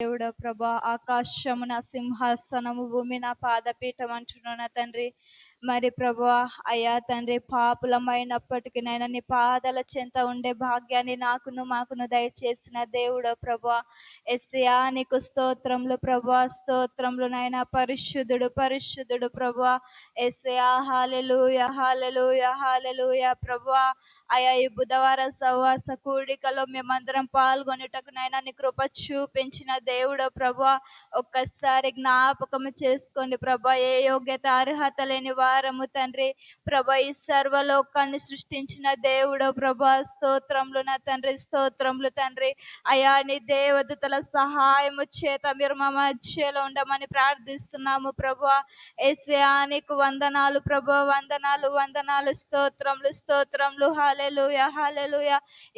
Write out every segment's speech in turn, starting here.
దేవుడ ప్రభా ఆకాశము నా సింహాసనము భూమి నా పాదపీఠం అంటున్నా తండ్రి. మరి ప్రభా అయ్యా తండ్రి పాపులమైనప్పటికీ నైనా నీ పాదల చెంత ఉండే భాగ్యాన్ని నాకును మాకును దయచేసిన దేవుడు ప్రభు. ఎస్యా నీకు స్తోత్రములు ప్రభు స్తోత్రములు నైనా పరిశుద్ధుడు పరిశుద్ధుడు ప్రభా. ఎస్యా హాలెలు హాలెలూయ హాలెలు ప్రభు. అయా ఈ బుధవార సవాస కూడికలో మేమందరం పాల్గొనేటకు నైనా నీ కృప చూపించిన దేవుడు ప్రభు. ఒక్కసారి జ్ఞాపకం చేసుకోండి ప్రభా ఏ యోగ్యత అర్హత లేని వారము తండ్రి. ప్రభా ఈ సర్వలోకాన్ని సృష్టించిన దేవుడు ప్రభా స్తోత్రములు నా తండ్రి స్తోత్రములు తండ్రి. అయా నీ దేవదూతల సహాయము చేత మీరు మా మధ్యలో ఉండమని ప్రార్థిస్తున్నాము ప్రభా. ఏసయా నీకు వందనాలు ప్రభా వందనాలు వందనాలు స్తోత్రములు స్తోత్రములు. హాలెలుయ హాలెలుయ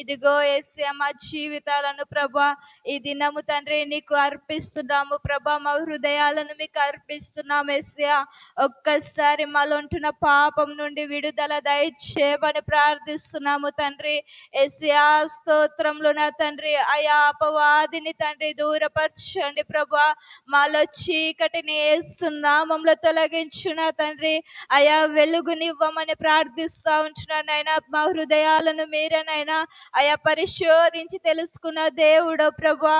ఇదిగో ఏసయా మా జీవితాలను ప్రభా ఈ దినము తండ్రి నీకు అర్పిస్తున్నాము ప్రభా. మా హృదయాలను మీకు అర్పిస్తున్నాము ఏసయా ఒక్కసారి మాలో ఉంటున్న పాపం నుండి విడుదల దయచేయమని ప్రార్థిస్తున్నాము తండ్రి. ఎస్యా స్తోత్రంలో నా తండ్రి. అయా అపవాదిని తండ్రి దూరపరచండి ప్రభా. మాలో చీకటిని వేస్తున్నామంలో తొలగించున తండ్రి. అయా వెలుగునివ్వమని ప్రార్థిస్తా ఉంటున్నానైనా మా హృదయాలను మీరేనైనా అయా పరిశోధించి తెలుసుకున్న దేవుడు ప్రభా.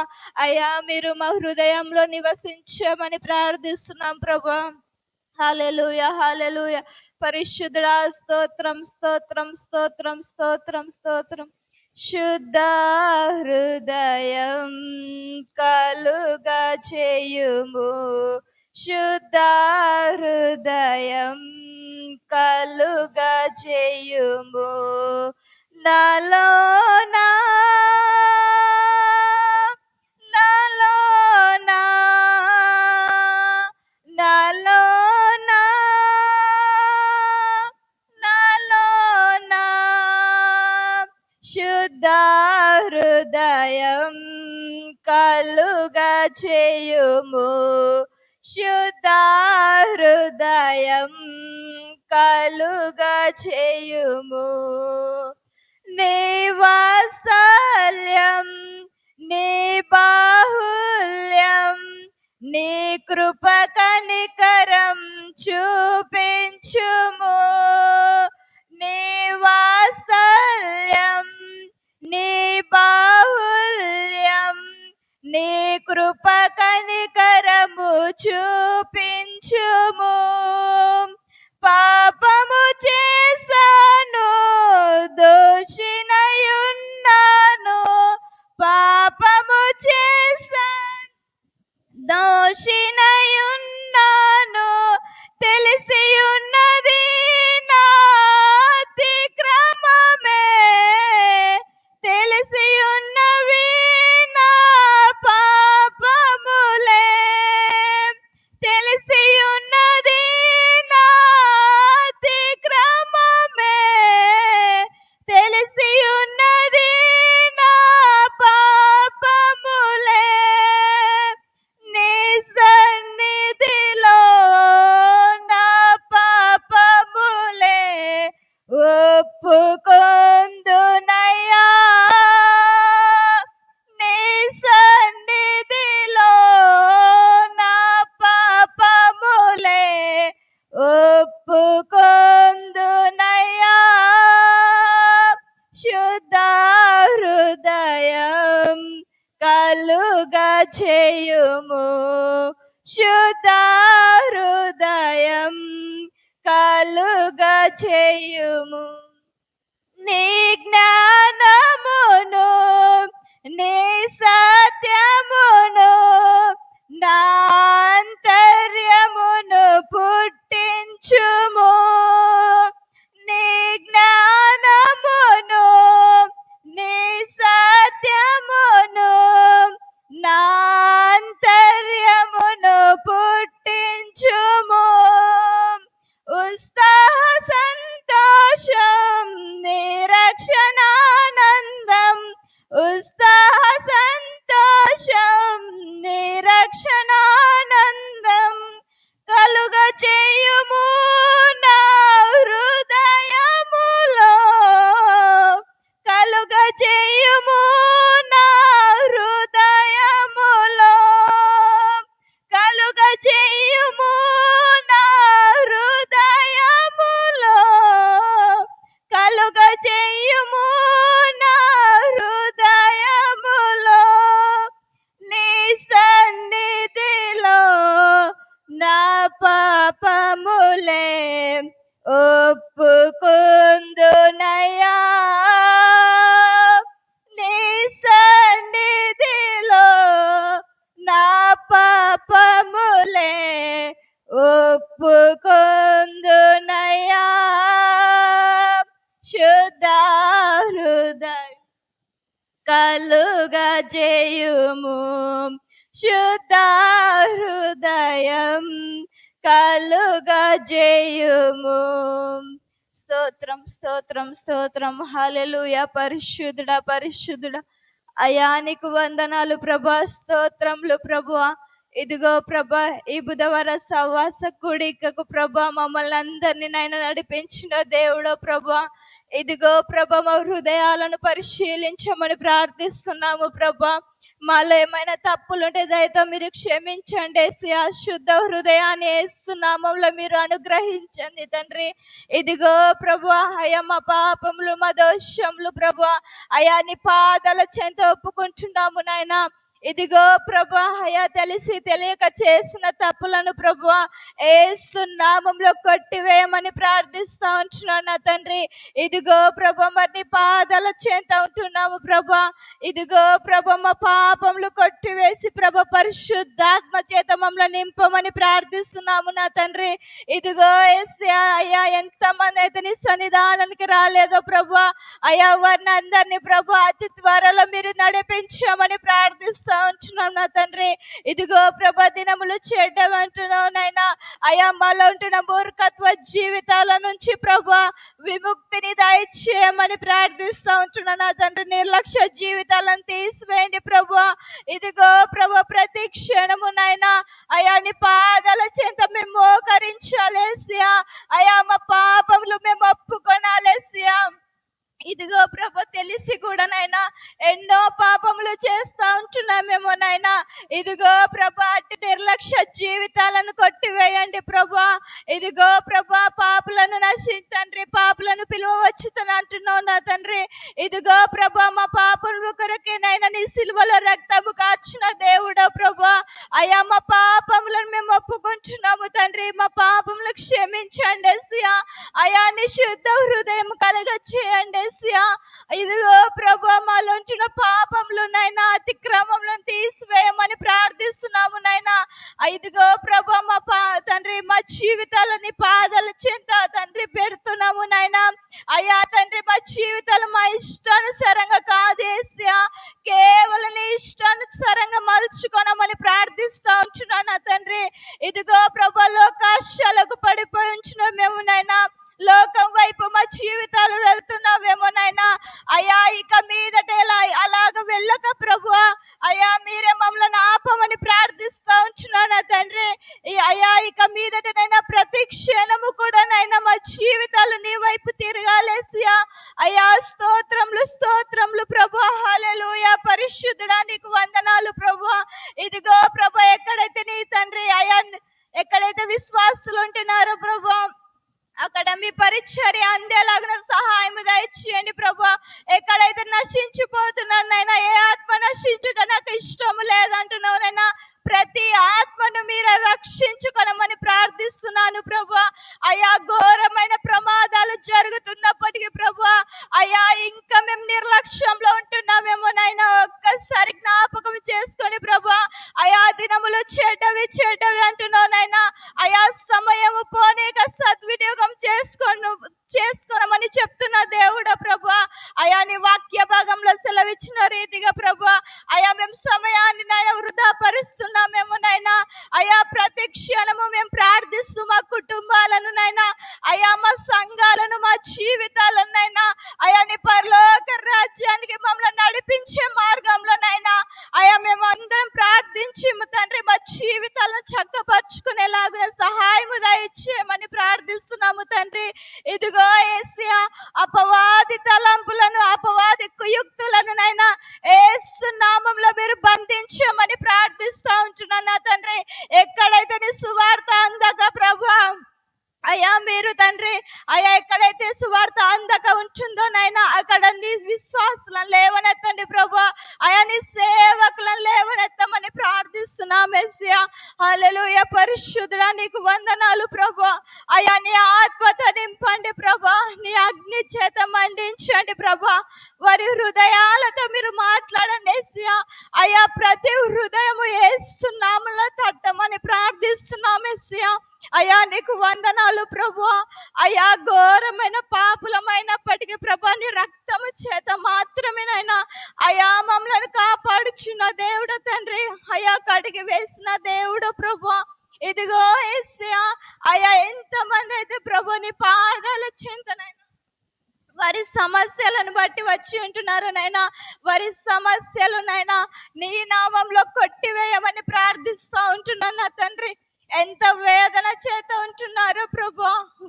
అయా మీరు మా హృదయంలో నివసించమని ప్రార్థిస్తున్నాం ప్రభా. హాలెలుయ హాలెలుయ పరిశుద్ధుడా స్తోత్రం స్తోత్రం స్తోత్రం స్తోత్రం స్తోత్రం. శుద్ధ హృదయం కలుగా చేయుము. శుద్ధ హృదయం కలుగా చేయుము. నాలో నా శుద్ధ హృదయం కలుగా చేయుము శుద్ధ హృదయం కలుగా చేయుము నీ నీ బాహుల్యం నీ కృప కనికరం చూపించుము. కనికరము చూపించుము. పాపము చేశాను దోషినయున్నాను. పాపము చేశాను దోషిన చేయుము. శుద్ధ హృదయం కలుగ చేయుము. నీ జ్ఞానమును నీ సత్యమును కలుగా చేయుము శుద్ధ హృదయం కలుగా చేయుము స్తోత్రం స్తోత్రం స్తోత్రం. హలలుయ పరిశుద్ధుడ పరిశుద్ధుడ. అయానికి వందనాలు ప్రభా. స్తోత్రములు ప్రభా ఇదిగో ప్రభా ఈ బుధవార సవాస కుడికకు ప్రభా మమ్మల్ని అందరినీ నాయన నడిపించిన దేవుడో ప్రభా. ఇదిగో ప్రభ మా హృదయాలను పరిశీలించమని ప్రార్థిస్తున్నాము ప్రభ. మాలో ఏమైనా తప్పులుంటే దయతో మీరు క్షమించండి. ఏసయ్యా. శుద్ధ హృదయాన్ని ఏస్తున్నామంలో మీరు అనుగ్రహించండి తండ్రి. ఇదిగో ప్రభు అయ్యా మా పాపములు మా దోషములు ప్రభు. అయా నీ పాదల చెంత ఒప్పుకుంటున్నాము నాయనా. ఇదిగో ప్రభా హయా తెలిసి తెలియక చేసిన తప్పులను ప్రభు ఏస్తున్నామంలో కొట్టివేయమని ప్రార్థిస్తా ఉంటున్నాను నా తండ్రి. ఇదిగో ప్రభా మరి నీ పాదాల ఉంటున్నాము ప్రభా. ఇదిగో ప్రభ మా పాపములు కొట్టివేసి ప్రభ పరిశుద్ధాత్మ చేత మమ్మల్ని నింపమని ప్రార్థిస్తున్నాము నా తండ్రి. ఇదిగో యేసయ్యా, అయ్యా ఎంతమంది అయితే నీ సన్నిధానానికి రాలేదో ప్రభా అయ్యా వారిని అందరినీ ప్రభు అతి త్వరలో మీరు నడిపించమని ప్రార్థిస్తా ఉంటున్నాం నా తండ్రి. ఇదిగో ప్రభా దినములు చెడ్డవంటున్నావు నైనా అయా మాలో ఉంటున్న మూర్ఖత్వ జీవితాల నుంచి ప్రభా విముక్తిని దయచేయమని ప్రార్థిస్తా ఉంటున్నాను నా తండ్రి. నిర్లక్ష్య జీవితాలను తీసివేయండి ప్రభా. ఇదిగో ప్రభు ప్రతి క్షణము నాయన. అయా నీ పాదాల చేత మేము మోకరించాలేసియా అయా మా పాపములు మేము ఒప్పుకొనాలేసియా ఇదిగో చేసి కూడా నైనా ఎన్నో పాపములు చేస్తా ఉంటున్నామేమో నాయన. ఇదిగో ప్రభా అట్టి నిర్లక్ష్య జీవితాలను కొట్టివేయండి ప్రభా. ఇదిగో ప్రభా పాపులను నశించండి పాపులను పిలువచ్చుతని అంటున్నావు నా తండ్రి. ఇదిగో ప్రభా మా పాపముల కొరకే నైనా నీ సిలువలో రక్తము కార్చిన దేవుడో ప్రభా. అయ్యా మా పాపములను మేము ఒప్పుకుంటున్నాము తండ్రి. మా పాపములు క్షమించండి అయా నీ శుద్ధ హృదయం కలగ చేయండి ఇదిగో ప్రభు మాలో ఉంచిన పాపములు నైనా అతిక్రమంలో తీసివేయమని ప్రార్థిస్తున్నాము నైనా. ఇదిగో ప్రభు మా పా తండ్రి మా జీవితాలని పాదాల చింత తండ్రి పెడుతున్నాము నాయనా అయ్యా తండ్రి మా జీవితాలు మా ఇష్టానుసారంగా కాదేసా కేవలం నీ ఇష్టానుసారంగా మలుచుకోనమని ప్రార్థిస్తా ఉంచున్నాను తండ్రి. ఇదిగో ప్రభు లోకాశాలకు పడిపోయి ఉంచిన మేము నైనా. లోకం వైపు మా జీవితాలు అయా ఇక మీదట అలాగ వెళ్ళక ప్రభు అయా మీరే మమ్మల్ని ఆపమని ప్రార్థిస్తా ఉంచున్నాను తండ్రి. ఈ అయ్యా ఇక మీదటనైనా ప్రతి క్షణము కూడా నైనా మా జీవితాలు నీ వైపు తిరగాలేసియా అయా స్తోత్రములు స్తోత్రములు ప్రభు హల్లెలూయా. పరిశుద్ధుడా నీకు వందనాలు ప్రభు ఇదిగో ప్రభు ఎక్కడైతే నీ తండ్రి అయా ఎక్కడైతే విశ్వాసులు ఉంటున్నారో ప్రభు అక్కడ మీ పరిచర్య అందేలాగిన సహాయం దయచేయండి ప్రభు ఎక్కడైతే నశించిపోతున్నాను నైనా ఏ ఆత్మ నశించుట నాకు ఇష్టం లేదంటున్నావు నైనా ప్రతి ఆత్మను మీరు రక్షించుకొనమని ప్రార్థిస్తున్నాను ప్రభు అయా ఘోరమైన ప్రమాదాలు జరుగుతున్నప్పటికీ ప్రభు అయా ఇంకా మేము నిర్లక్ష్యంలో ఉంటున్నామేమో నైనా ఒక్కసారి జ్ఞాపకం చేసుకొని ప్రభు అయా దినములు చెడ్డవి చెడ్డవి అంటున్నావు నైనా అయా సమయము పోనీక సద్వినియోగం చేసుకోను చేసుకోనమని చెప్తున్న దేవుడ ప్రభు అయా నీ వాక్య భాగంలో సెలవిచ్చిన రీతిగా ప్రభు అయా మేము సమయాన్ని నాయన వృధా పరుస్తున్నాం నాయనా అయా ప్రతి క్షణము మేము ప్రార్థిస్తూ మా కుటుంబాలను నైనా అయా మా సంఘాలను మా జీవితాలను నైనా అయా నీ పరలోక రాజ్యానికి మమ్మల్ని నడిపించే మార్గంలో నైనా అయా మేము అందరం ప్రార్థించి మా తండ్రి మా జీవితాలను చక్కపరుచుకునేలాగున సహాయము దయచేయమని ప్రార్థిస్తున్నాము తండ్రి ఇదిగో ఏసియా అపవాది తలంపులను అపవాది కుయుక్తులను నైనా ఏసు నామంలో మీరు బంధించమని ప్రార్థిస్తా ఉంటున్నాను నా తండ్రి ఎక్కడైతే నీ సువార్త అందక ప్రభా అయ్యా మీరు తండ్రి అయ్యా ఎక్కడైతే సువార్త అందక ఉంటుందో నైనా అక్కడ నీ విశ్వాసులను లేవనెత్తండి ప్రభు అయా నీ సేవకులను లేవనెత్తమని ప్రార్థిస్తున్నాం మెస్సియా హల్లెలూయా పరిశుద్ధుడా నీకు వందనాలు ప్రభా అయ్యా నీ ఆత్మతో నింపండి ప్రభా నీ అగ్ని చేత మండించండి ప్రభా వారి హృదయాలతో మీరు మాట్లాడండి ఏసయ్యా. అయ్యా ప్రతి హృదయము ఏస్తున్నాములో తట్టమని ప్రార్థిస్తున్నాం ఏసయ్యా. అయ్యా నీకు వందనాలు ప్రభు. అయ్యా ఘోరమైన పాపులమైనప్పటికీ ప్రభా నీ రక్తము చేత మాత్రమేనైనా అయ్యా మమ్మల్ని కాపాడుచున్న దేవుడు తండ్రి. అయ్యా కడిగి వేసిన దేవుడు ప్రభు. ఇదిగో ఎస్యా అయ్యా ఎంతమంది అయితే ప్రభు నీ పాదాల చింతనైనా వారి సమస్యలను బట్టి వచ్చి ఉంటున్నారు నైనా వారి సమస్యలు నైనా నీ నామంలో కొట్టివేయమని ప్రార్థిస్తూ ఉంటున్నాను నా తండ్రి. ఎంత వేదన చేత ఉంటున్నారో ప్రభు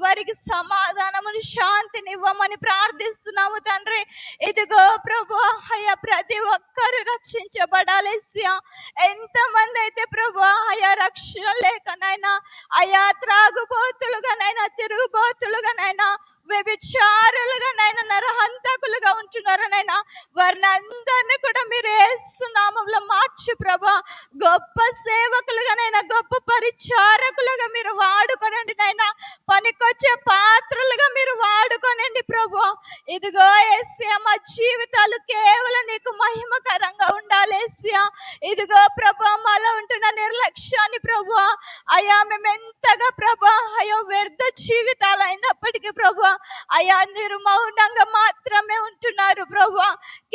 వారికి సమాధానమును శాంతిని ఇవ్వమని ప్రార్థిస్తున్నాము తండ్రి. ఇదిగో ప్రభు అయ్యా ప్రతి ఒక్కరు రక్షించబడాలి ఎస్సయ్యా. ఎంతమంది అయితే ప్రభు అయ్యా రక్షణ లేకనైనా అయా త్రాగుబోతులుగానైనా తిరుగుబోతులుగానైనా వ్యభిచారులుగానైనా నరహంతకులుగా ఉంటున్నారనైనా వారిని అందరినీ కూడా మీరు ఏసునామంలో మార్చి ప్రభా. గొప్ప సేవకులుగానైనా గొప్ప పరిచారకులుగా మీరు వాడుకోనండి నైనా పనికొచ్చే పాత్రలుగా మీరు వాడుకోనండి ప్రభు. ఇదిగో ఏసియా మా జీవితాలు కేవలం నీకు మహిమకరంగా ఉండాలి ఏసియా ఇదిగో ప్రభు మాలో ఉంటున్న నిర్లక్ష్యాన్ని ప్రభు. అయ్యా మేము ఎంతగా ప్రభు అయ్యో వ్యర్థ జీవితాలు అయినప్పటికీ ప్రభు అయ్యా మీరు మౌనంగా మాత్రమే ఉంటున్నారు ప్రభు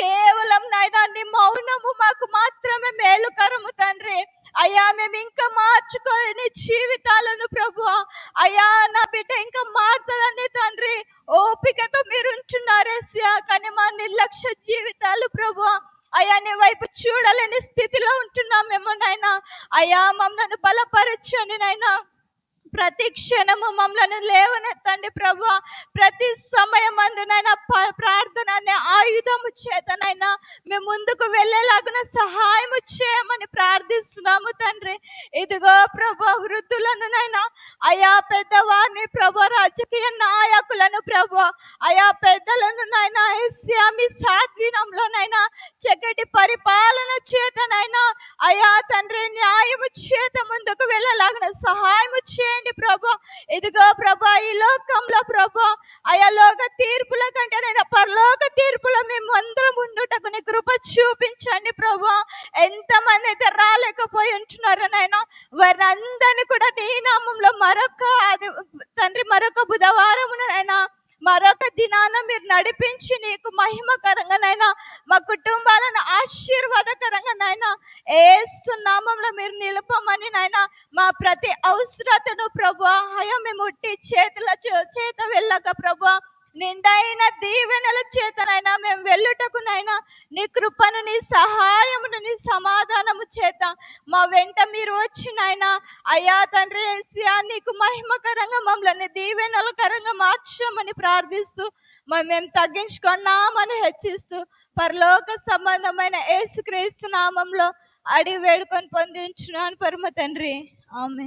కేవలం నాయనా నీ మౌనము మాకు మాత్రమే మేలుకరము తండ్రి. అయ్యా మేము ఇంకా మార్చుకోలేని జీవితాలను ప్రభు అయ్యా నా బిడ్డ ఇంకా మారుతుందని తండ్రి. ఓపికతో మీరు ఉంటున్నారేస్యా కానీ మా నిర్లక్ష్య జీవితాలు ప్రభు అయ్యా నీ వైపు చూడలేని స్థితిలో ఉంటున్నామేమో నాయనా. అయ్యా మమ్మల్ని బలపరచండి నాయనా. ప్రతి క్షణము మమ్మలను లేవనెత్తండి ప్రభు. ప్రతి సమయం అందునైనా ప్రార్థన అనే ఆయుధము చేతనైనా మేము ముందుకు వెళ్ళేలాగున సహాయము చేయమని ప్రార్థిస్తున్నాము తండ్రి. ఇదిగో ప్రభు వృద్ధులను నైనా అయా పెద్దవారిని ప్రభు రాజకీయ నాయకులను ప్రభు అయా పెద్దలను నైనా ఎస్యా సాధ్వీనంలోనైనా చక్కటి పరిపాలన చేతనైనా అయా తండ్రి న్యాయము చేత ముందుకు వెళ్ళలాగిన సహాయము చేయండి. ప్రభు. ఇదిగో ప్రభు ఈ లోకంలో ప్రభు అయా లోక తీర్పుల కంటే నేను పరలోక తీర్పులో మేము అందరం ఉండుటకు నీ కృప చూపించండి ప్రభు. ఎంతమంది అయితే రాలేకపోయి ఉంటున్నారు నాయన వారిని అందరినీ కూడా నీ నామంలో మరొక అది తండ్రి మరొక బుధవారమునైనా మరొక దినాన మీరు నడిపించి నీకు మహిమకరంగానైనా మా కుటుంబాలను ఆశీర్వాదకరంగా నాయన ఏస్తున్నామంలో మీరు నిలపమని నాయన మా ప్రతి అవసరతను ప్రభు హయా మేము ఉట్టి చేతుల చేత వెళ్ళక ప్రభు నిండైన దీవెనల చేతనైనా మేము వెళ్ళుటకు నైనా నీ కృపను నీ సహాయమును నీ సమాధానము చేత మా వెంట మీరు వచ్చినైనా అయ్యా తండ్రి ఏసియా నీకు మహిమకరంగా మమ్మల్ని దీవెనలకరంగా మార్చమని ప్రార్థిస్తూ మేము తగ్గించుకున్నామని హెచ్చిస్తూ పరలోక సంబంధమైన ఏసుక్రీస్తు నామంలో అడిగి వేడుకొని పొందించున్నాను పరమ తండ్రి. ఆమె